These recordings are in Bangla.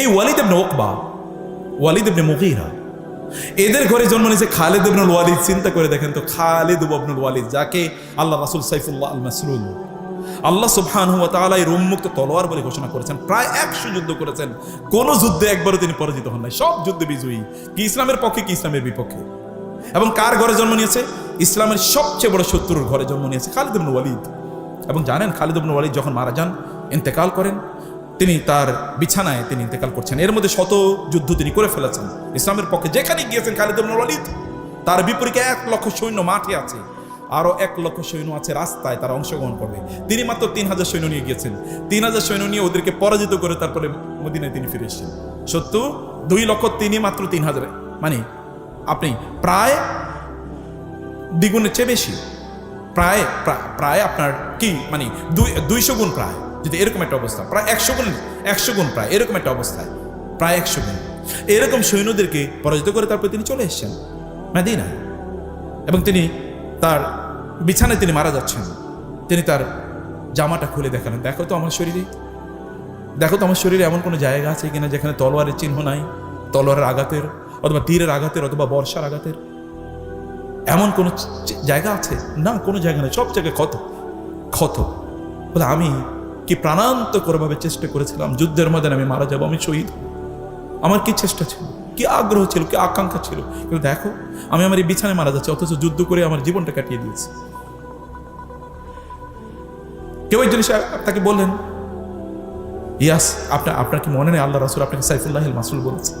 এই ওয়ালিদ ইবনে ওকবা ওয়ালিদ ইবনে মুগীরা, এদের ঘরে জন্ম নিয়েছে খালিদ ইবনুল ওয়ালিদ। চিন্তা করে দেখেন তো, খালিদ ইবনুল ওয়ালিদ, যাকে আল্লাহ রাসূল সাইফুল্লাহ আল মাসরুল আল্লাহ সুবহানাহু ওয়া তাআলা এই রোমমুক্ত তলোয়ার বলে ঘোষণা করেছেন। প্রায় একশো যুদ্ধ করেছেন। কোন যুদ্ধে একবারও তিনি পরাজিত হন নাই। সব যুদ্ধে বিজয়ী। কি ইসলামের পক্ষে, কি ইসলামের বিপক্ষে। এবং কার ঘরে জন্ম নিয়েছে? ইসলামের সবচেয়ে বড় শত্রুর ঘরে জন্ম নিয়েছে খালিদ ইবনুল ওয়ালিদ। এবং জানেন খালিদ ইবনুল ওয়ালিদ যখন মারা যান, ইন্তেকাল করেন। তিনি তার বিছানায় তিনি ইন্তেকাল করছেন। এর মধ্যে শত যুদ্ধ তিনি করে ফেলেছেন। ইসলামের পক্ষে যেখানে গিয়েছেন খালিদ ওয়ালিদ, তার বিপরীতে এক লক্ষ সৈন্য মাঠে আছে। আরও এক লক্ষ সৈন্য আছে রাস্তায় তারা অংশগ্রহণ করবে। তিনি মাত্র তিন হাজার সৈন্য নিয়ে গিয়েছেন। তিন হাজার সৈন্য নিয়ে ওদেরকে পরাজিত করে তারপরে মদিনায় তিনি ফিরে এসেছেন। সত্য, দুই লক্ষ তিনি মাত্র তিন হাজার। মানে আপনি প্রায় দ্বিগুণের চেয়ে বেশি। প্রায়, প্রা- প্রায় আপনার কি? মানে দুই, দুইশো গুণ প্রায়। যদি এরকম একটা অবস্থা, প্রায় একশো গুণ একশো গুণ প্রায়, এরকম একটা অবস্থায়, প্রায় একশো গুণ। এরকম সৈন্যদেরকে পরাজিত করে তারপরে তিনি চলে এসেছেন মাদিনায়। এবং তিনি তার বিছানায় তিনি মারা যাচ্ছেন। তিনি তার জামাটা খুলে দেখালেন, দেখো তো আমার শরীরে, দেখো তো আমার শরীরে এমন কোনো জায়গা আছে কিনা যেখানে তলোয়ারের চিহ্ন নাই, তলোয়ারের আঘাতের অথবা তীরের আঘাতের অথবা বর্ষার আঘাতের। এমন কোনো জায়গা আছে? না, কোনো জায়গা নেই, সব জায়গায় ক্ষত ক্ষত। বলে, আমি কি প্রাণান্তকরভাবে চেষ্টা করেছিলাম, যুদ্ধের মধ্যে আমি মারা যাব, আমি শহীদ আমার কি চেষ্টা ছিল? কি আগ্রহ ছিল? কি আকাঙ্ক্ষা ছিল? কিন্তু দেখো, আমি আমার এই বিছানায় মারা যাচ্ছি, অথচ যুদ্ধ করে আমার জীবনটা কাটিয়ে দিয়েছি। কেউ একজন তাকে বললেন, ইয়াস আপনার আপনার কি মনে নেই? আল্লাহ রাসুল আপনাকে সাইফুল্লাহ মাসুল বলেছে।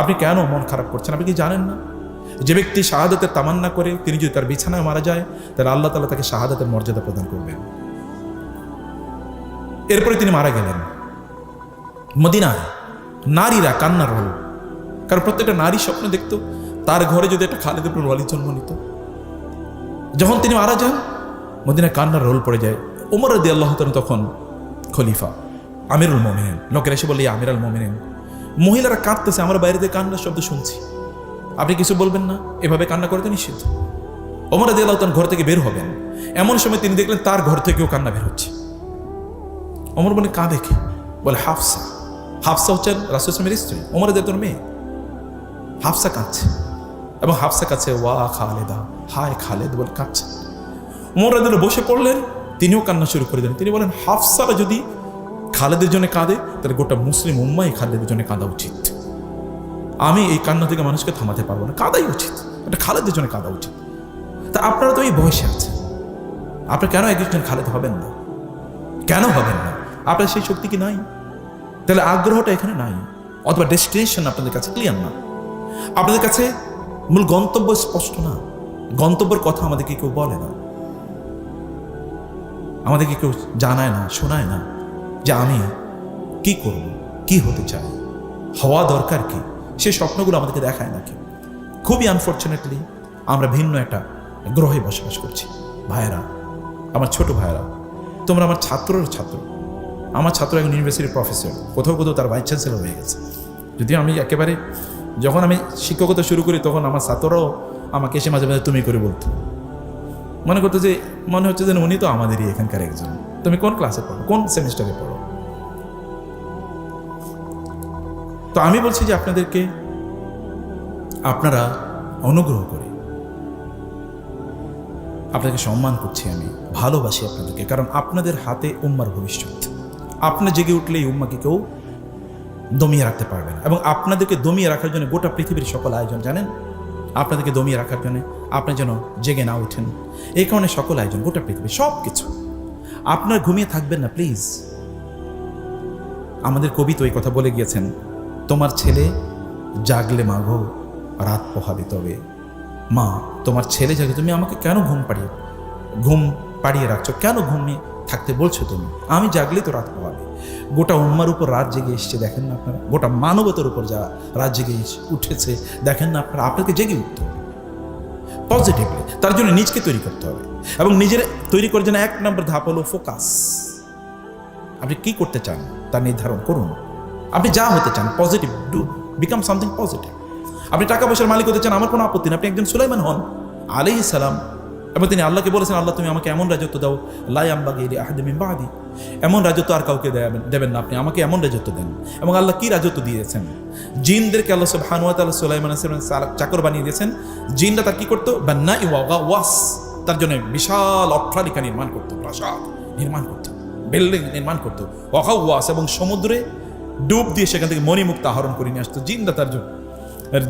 আপনি কেন মন খারাপ করছেন? আপনি কি জানেন না? যে ব্যক্তি শাহাদাতের তামান্না করে, তিনি যদি তার বিছানায় মারা যায়, তাহলে আল্লাহ তালা তাকে শাহাদাতের মর্যাদা প্রদান করবেন। এরপরে তিনি মারা গেলেন। মদিনায় নারীরা কান্নার হল কারণ প্রত্যেকটা নারী স্বপ্ন দেখতো, তার ঘরে যদি একটা খালেদ ইবনুল ওয়ালিদ জন্ম নিত। যখন তিনি মারা যান, মদিনায় কান্নার রোল পড়ে যায়। উমর রদি আল্লাহ তখন খলিফা, আমিরুল মোমিনেন। লোকেরা এসে বলে আমির মোমিনেন। মহিলারা কাঁদতেছে, আমরা বাইরে থেকে কান্নার শব্দ শুনছি। আপনি কিছু বলবেন না? এভাবে কান্না করে তো নিষিদ্ধ ওমর রদি আল্লাহ ঘর থেকে বের হবেন। এমন সময় তিনি দেখলেন, তার ঘর থেকেও কান্না বের হচ্ছে। অমর বলে কা? দেখে বলে, হাফসা। হাফসা হচ্ছেন রাসুল ইসলামের স্ত্রী। ওমর তোর মেয়ে। হাফসা কাঁদছে এবং হাফসা কাছে ওয়া খালেদা। হায় খালেদ, বলে কাঁদছে। ওমর রাদিল বসে পড়লেন, তিনিও কান্না শুরু করে দেন তিনি বলেন, হাফসারা যদি খালেদের জন্য কাঁদে, তাহলে গোটা মুসলিম উম্মাই খালেদের জন্য কাঁদা উচিত। আমি এই কান্না থেকে মানুষকে থামাতে পারব না, কাঁদাই উচিত। এটা খালেদের জন্য কাঁদা উচিত। তা আপনারা তো এই বয়সে আছে আপনারা কেন একজন খালেদ হবেন না? কেন হবেন না? আপনার সেই শক্তি কি নাই? তাহলে আগ্রহটা এখানে নাই। অথবা ডেস্টিনেশন আপনাদের কাছে ক্লিয়ার না। আপনাদের কাছে মূল গন্তব্য স্পষ্ট না। গন্তব্যের কথা আমাদেরকে কেউ বলে না। আমাদেরকে কেউ জানায় না, শোনায় না যে আমি কি করব, কি হতে চাই, হওয়া দরকার কি? সে স্বপ্নগুলো আমাদেরকে দেখায় না খুবই আনফর্চুনেটলি আমরা ভিন্ন একটা গ্রহে বসবাস করছি। ভাইয়েরা, আমার ছোট ভাইয়েরা, তোমরা আমার ছাত্রর ছাত্র। আমার ছাত্র এখন ইউনিভার্সিটির প্রফেসর কোথাও কোথাও তার ভাইস চ্যান্সেলর হয়ে গেছে। যদিও আমি একেবারে যখন আমি শিক্ষকতা শুরু করি, তখন আমার ছাত্ররাও আমাকে এসে মাঝে মাঝে তুমি করে বলতো। মনে করতো যে, মনে হচ্ছে যেন উনি তো আমাদেরই এখানকার একজন। তুমি কোন ক্লাসে পড়ো? কোন সেমিস্টারে পড়ো? তো আমি বলছি যে, আপনাদেরকে আপনারা অনুগ্রহ করে আপনাকে সম্মান করছি আমি, ভালোবাসি আপনাদেরকে, কারণ আপনাদের হাতে উম্মার ভবিষ্যৎ। আপনি জেগে উঠলে এই উম্মাকে কেউ দমিয়ে রাখতে পারবে না। এবং আপনাদেরকে দমিয়ে রাখার জন্য গোটা পৃথিবীর সকল আয়োজন, জানেন? আপনাদেরকে দমিয়ে রাখার জন্য আপনি যেন জেগে না উঠেন। এই কারণে সকল আয়োজন, গোটা পৃথিবী সব কিছু আপনার ঘুমিয়ে থাকবেন না, প্লিজ। আমাদের কবি তো এই কথা বলে গিয়েছেন, তোমার ছেলে জাগলে মাগো, রাত পোহাবে তবে। মা, তোমার ছেলে জাগে তুমি আমাকে কেন ঘুম পাড়িয়ে ঘুম পাড়িয়ে রাখছো? কেন ঘুমিয়ে থাকতে বলছো তুমি? আমি জাগলে তো রাত পোহাবে গোটা উম্মার উপর রাত জেগে এসছে, দেখেন না আপনারা? গোটা মানবতার উপর যা রাত জেগে উঠেছে, দেখেন না আপনারা? আপনাকে জেগে উঠতে হবে। পজিটিভলি তার জন্য নিজকে তৈরি করতে হবে। এবং নিজের তৈরি করার জন্য এক নম্বর ধাপ হলো ফোকাস আপনি কি করতে চান তা নির্ধারণ করুন। আপনি যা হতে চান positive do become something positive আপনি টাকা পয়সার মালিক হতে চান, আমার কোনো আপত্তি নেই। আপনি একজন সুলাইমান হন, আলাইহিস সালাম এবং তিনি আল্লাহকে বলেছেন, আল্লাহ, তুমি আমাকে এমন রাজত্ব দাও লাই আম্বাগে আহাদিমিন বাহাদি এমন রাজত্ব আর কাউকে দেবেন দেবেন না আপনি, আমাকে এমন রাজত্ব দেন। এবং আল্লাহ কি রাজত্ব দিয়েছেন? জিনদেরকে আল্লাহ সব হানুয়াত আল্লাহ সুলাইমান চাকর বানিয়ে দিয়েছেন। জিনরা তার কি করতো? বান্না ইওয়াগা ওয়াস। তার জন্য বিশাল অট্টালিকা নির্মাণ করতো, প্রাসাদ নির্মাণ করতো, বিল্ডিং নির্মাণ করতো। ওয়াকা ওয়াস এবং সমুদ্রে ডুব দিয়ে সেখান থেকে মণিমুক্ত আহরণ করে নিয়ে আসতো। জিনরা তার জন্য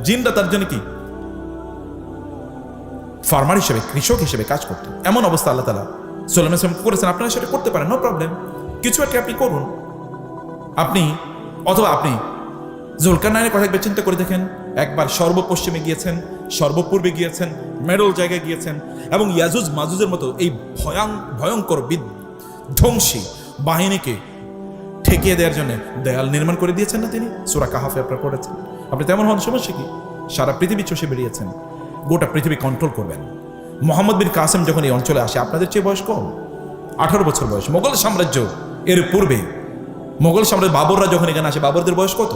জিনরা তার জন্য কি? ফার্মার হিসেবে, কৃষক হিসেবে কাজ করতো এমন অবস্থা আল্লাহ তালা সোলাম ইসলাম করেছেন। আপনারা সেটা করতে পারেন নো প্রবলেম কিছু একটা আপনি করুন। আপনি, অথবা আপনি জুলকার নাইনের কথা একবার চিন্তা করে দেখেন। একবার সর্বপশ্চিমে গিয়েছেন, সর্বপূর্বে গিয়েছেন মেডল জায়গায় গিয়েছেন এবং ইয়াজুজ মাজুজের মতো এই ভয়াং ভয়ঙ্কর বিধ্বংসী বাহিনীকে ঠেকিয়ে দেওয়ার জন্য দেয়াল নির্মাণ করে দিয়েছেন না তিনি? সুরা কাহাফে আপনার পড়েছেন। আপনি তেমন হন, সমস্যা কি? সারা পৃথিবী চষে বেরিয়েছেন গোটা পৃথিবী কন্ট্রোল করবেন। মোহাম্মদ বিন কাসেম যখন এই অঞ্চলে আসে, আপনাদের চেয়ে বয়স কম? আঠারো বছর বয়স। মোগল সাম্রাজ্য এর পূর্বে, মোগল সাম্রাজ্য বাবররা যখন এখানে আসে, বাবরদের বয়স কত?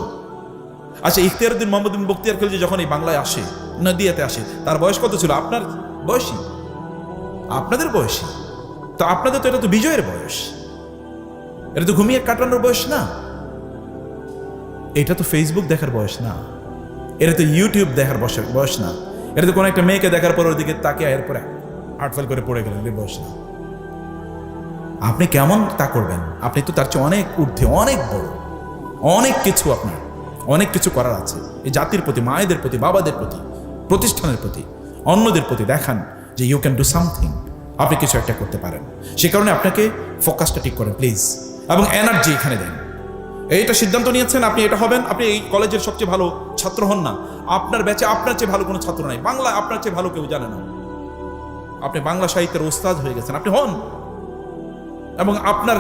আচ্ছা ইখতিয়ারুদ্দিন মোহাম্মদ বিন বক্তিয়ার খেলজি যখন এই বাংলায় আসে, নদিয়াতে আসে, তার বয়স কত ছিল? আপনার বয়সী? আপনাদের বয়সী? তো আপনাদের তো এটা তো বিজয়ের বয়স। এটা তো ঘুমিয়ে কাটানোর বয়স না। এটা তো ফেসবুক দেখার বয়স না। এটা তো ইউটিউব দেখার বয়স বয়স না। এটা তো কোনো একটা মেয়েকে দেখার পর ওদিকে তাকে এর পরে হার্টফেল করে পড়ে গেলেন বয়স আপনি কেমন তা করবেন? আপনি তো তার চেয়ে অনেক ঊর্ধ্বে, অনেক বড়। অনেক কিছু আপনার, অনেক কিছু করার আছে। এই জাতির প্রতি, মায়েদের প্রতি, বাবাদের প্রতি, প্রতিষ্ঠানের প্রতি, অন্যদের প্রতি দেখান যে ইউ ক্যান ডু সামথিং আপনি কিছু একটা করতে পারেন। সে কারণে আপনাকে ফোকাসটা ঠিক করেন প্লিজ এবং এনার্জি এখানে দেন। এইটা সিদ্ধান্ত নিয়েছেন, আপনি এটা হবেন। আপনি এই কলেজের সবচেয়ে ভালো ছাত্র হন না। আপনার ব্যাচে আপনার চেয়ে ভালো কোনো ছাত্র নাই। বাংলা আপনার চেয়ে ভালো কেউ জানে না। আপনি বাংলা সাহিত্যের ওস্তাদ হয়ে গেছেন, আপনি হন। এবং আপনার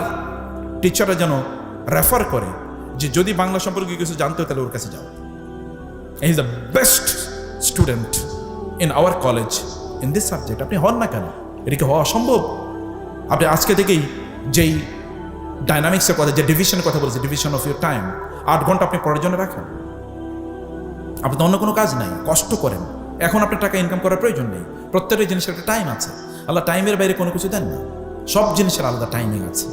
টিচাররা যেন রেফার করে যে যদি বাংলা সম্পর্কে কিছু জানতে হয়, তাহলে ওর কাছে যাও। Is the best student in our college in this subject আপনি হন না কেন? এটা কি হওয়া অসম্ভব? আপনি আজকে থেকেই যেই ডাইনামিক্সের কথা, যে ডিভিশনের কথা বলেছে ডিভিশন অফ ইউর টাইম আট ঘণ্টা আপনি পড়ার জন্য রাখেন। আপনি তো অন্য কোনো কাজ নাই, কষ্ট করেন। এখন আপনার টাকা ইনকাম করার প্রয়োজন নেই। প্রত্যেকটা জিনিসের একটা টাইম আছে। আল্লাহ টাইমের বাইরে কোনো কিছু দেন না। সব জিনিসের আলাদা টাইমিং আছে।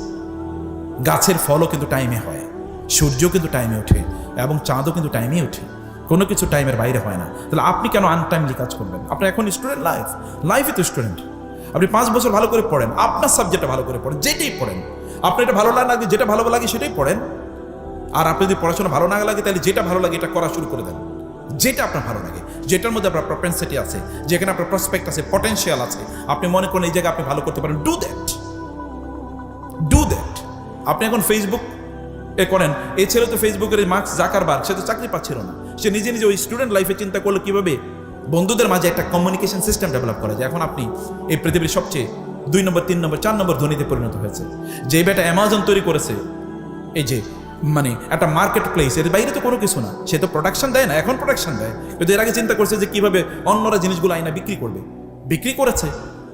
গাছের ফলও কিন্তু টাইমে হয়। সূর্য কিন্তু টাইমে ওঠে। এবং চাঁদও কিন্তু টাইমে ওঠে। কোনো কিছু টাইমের বাইরে হয় না। তাহলে আপনি কেন আনটাইমলি কাজ করবেন আপনি এখন স্টুডেন্ট লাইফ লাইফই তো স্টুডেন্ট আপনি পাঁচ বছর ভালো করে পড়েন। আপনার সাবজেক্টটা ভালো করে পড়েন। যেটাই পড়েন। আপনার এটা ভালো লাগে যেটা ভালো লাগে সেটাই পড়েন। আর আপনি যদি পড়াশোনা ভালো না লাগে, তাহলে যেটা ভালো লাগে, এটা করা শুরু করে দেন। যেটা আপনার ভালো লাগে, যেটার মধ্যে আপনার প্রপেন্সিটি আছে, যেখানে আপনার প্রসপেক্ট আছে পটেনশিয়াল আছে, আপনি মনে করেন এই জায়গায় আপনি ভালো করতে পারেন ডু দ্যাট ডু দ্যাট আপনি এখন ফেসবুক এ করেন, এই ছেলে তো ফেসবুকের মার্কস জাকারবার সে তো চাকরি পাচ্ছিল না। সে নিজে নিজে ওই স্টুডেন্ট লাইফে চিন্তা করল কীভাবে বন্ধুদের মাঝে একটা কমিউনিকেশন সিস্টেম ডেভেলপ করা যায়। এখন আপনি এই পৃথিবীর সবচেয়ে দুই নম্বর, তিন নম্বর, চার নম্বর ধনীতে পরিণত হয়েছে। যে বেটা অ্যামাজন তৈরি করেছে, এই যে মানে একটা মার্কেট প্লেস এর বাইরে তো কোনো কিছু না। সে তো প্রোডাকশন দেয় না, এখন প্রোডাকশন দেয়। কিন্তু এর আগে চিন্তা করছে যে কীভাবে অন্যরা জিনিসগুলো আইনা বিক্রি করবে। বিক্রি করেছে।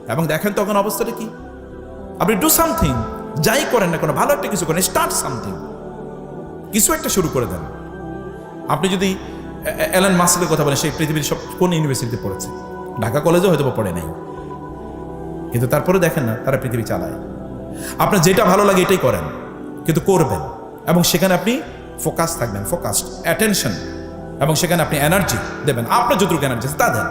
এবং দেখেন তখন অবস্থাটা কি? আপনি ডু সামথিং যাই করেন না কোনো, ভালো একটা কিছু করেন স্টার্ট সামথিং কিছু একটা শুরু করে দেন। আপনি যদি অ্যালান মাস্কের কথা বলেন সেই পৃথিবীর সব কোন ইউনিভার্সিটিতে পড়েছে? ঢাকা কলেজেও হয়তো পড়ে নাই। কিন্তু তারপরে দেখেন না, তারা পৃথিবী চালায়। আপনার যেটা ভালো লাগে এটাই করেন, কিন্তু করবেন। এবং সেখানে আপনি ফোকাস থাকবেন ফোকাসড অ্যাটেনশন এবং সেখানে আপনি এনার্জি দেবেন। আপনার যতটুকু এনার্জি তা দেন।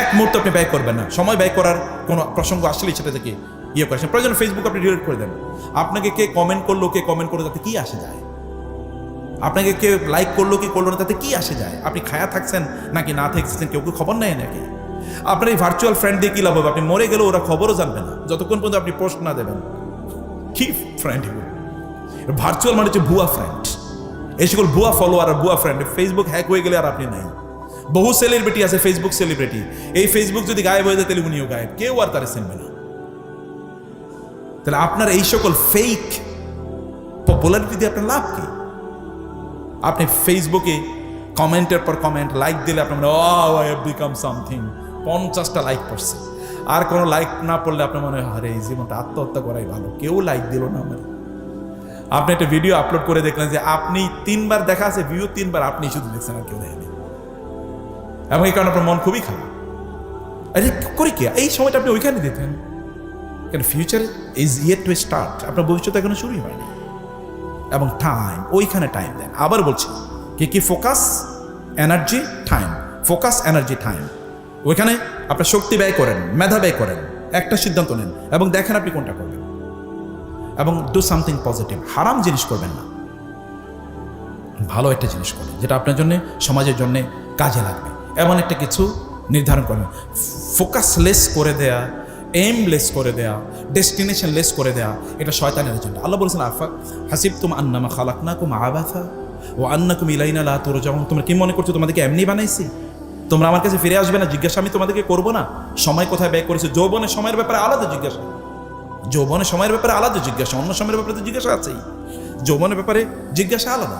এক মুহূর্ত আপনি ব্যয় করবেন না। সময় ব্যয় করার কোনো প্রসঙ্গ আসলেই সেটা থেকে ইয়ে করেছেন প্রয়োজন ফেসবুক আপনি ডিলিট করে দেন। আপনাকে কে কমেন্ট করল, কে কমেন্ট করল, তাতে কি আসে যায়? আপনাকে কে লাইক করল, কি করল না, তাতে কি আসে যায়? আপনি খায়া থাকছেন নাকি না থাকছেন, কেউ কেউ খবর নেয় নাকি? আপনার এই ভার্চুয়াল ফ্রেন্ড দিয়ে কি লাভ হবে? আপনি মরে গেলেও ওরা খবরও জানবে না। যতক্ষণ পর্যন্ত আপনি পোস্ট না দেবেন। কি ফ্রেন্ড ভার্চুয়াল মানে হচ্ছে ভুয়া ফ্রেন্ড এই সকল ভুয়া ফলোয়ার আর ভুয়া ফ্রেন্ড ফেসবুক হ্যাক হয়ে গেলে আর আপনি নাই। বহু সেলিব্রিটি আছে ফেসবুক সেলিব্রিটি এই ফেসবুক যদি গায়েব হয়ে যায়, তাহলে উনিও গায়েব। কেউ আর তারা চিনবে না। তাহলে আপনার এই সকল ফেক পপুলারিটি দিয়ে আপনার লাভ কি? আপনি ফেসবুকে কমেন্টের পর কমেন্ট লাইক দিলে আপনার মনে oh I have become something পঞ্চাশটা লাইক পড়ছে আর কোনো লাইক না পড়লে আপনার মনে হয় এই জীবনটা আত্মহত্যা করাই ভালো। কেউ লাইক দিল না আমার আপনি একটা ভিডিও আপলোড করে দেখলেন যে আপনি তিনবার দেখা আছে ভিউ তিনবার, আপনি শুধু দেখছেন আর কেউ দেখেনি। এবং এই কারণে আপনার মন খুবই খারাপ। আরে, করি কি? এই সময়টা আপনি ওইখানে দিতেন। কেন future is yet to start আপনার ভবিষ্যৎ এখনও শুরুই হয়নি এবং টাইম ওইখানে টাইম দেন। আবার বলছি, কি কি? Focus energy time focus energy time ওইখানে আপনার শক্তি ব্যয় করেন, মেধা ব্যয় করেন, একটা সিদ্ধান্ত নেন এবং দেখেন আপনি কোনটা করবেন। এবং ডু সামথিং পজিটিভ হারাম জিনিস করবেন না। ভালো একটা জিনিস করবেন, যেটা আপনার জন্য, সমাজের জন্য কাজে লাগবে। এমন একটা কিছু নির্ধারণ করবেন। ফোকাস লেস করে দেয়া এম লেস করে দেয়া ডেস্টিনেশন লেস করে দেয়া, এটা শয়তানের জন্য আল্লাহ বলেছেন, আফা হাসিব তুম আন্নামা খালাক না কুম আবাথা ও আন্না কুম ইলাইনা লা তোর যখন তোমরা কি মনে করছ, তোমাদেরকে এমনি বানাইছি? তোমরা আমার কাছে ফিরে আসবে না, জিজ্ঞাসা আমি তোমাদেরকে করব না। সময় কোথায় ব্যয় করেছে? যৌবনের সময়ের ব্যাপারে আলাদা জিজ্ঞাসা। যৌবনের সময়ের ব্যাপারে আলাদা জিজ্ঞাসা, অন্য সময়ের ব্যাপারে তো জিজ্ঞাসা আছেই। যৌবনের ব্যাপারে জিজ্ঞাসা আলাদা।